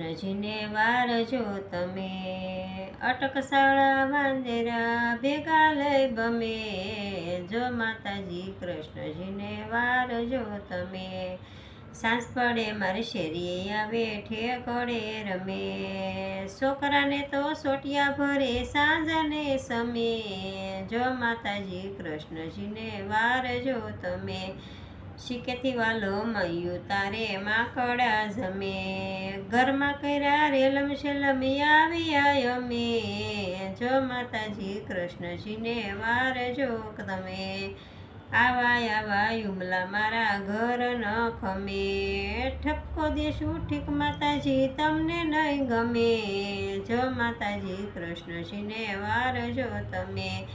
વારજો તમે અટકશાળા વાંદરા ભેગા લઈ બમે. જો માતાજી કૃષ્ણજીને વારજો તમે સાંજ પડે મારે શેરીએ આવે ઠેકડે રમે. છોકરાને તો સોટિયા ભરે, સાંજને સમે. જો માતાજી કૃષ્ણજીને વારજો તમે શીકેથી વાલો મયું તારે માકડા જમે. ઘરમાં કર્યા રેલમ શેલમ આવ્યા અમે. જો માતાજી કૃષ્ણજીને વાર જો તમે. આવા આવા યુમલા મારા ઘર ન ખમે. ઠપકો દેશું ઠીક માતાજી તમને નહીં ગમે. જો માતાજી કૃષ્ણજીને વારજો તમે.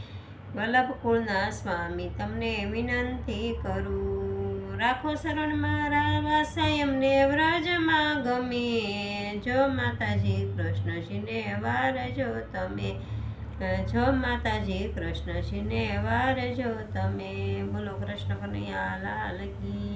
વલ્લભ કુળના સ્વામી તમને વિનંતી કરું. રાખો શરણ મારા વાસા, એમને વ્રજમાં ગમે. જો માતાજી કૃષ્ણજીને વારજો તમે. જો માતાજી કૃષ્ણજીને વારજો તમે. બોલો કૃષ્ણ કનૈયા લાલ કી.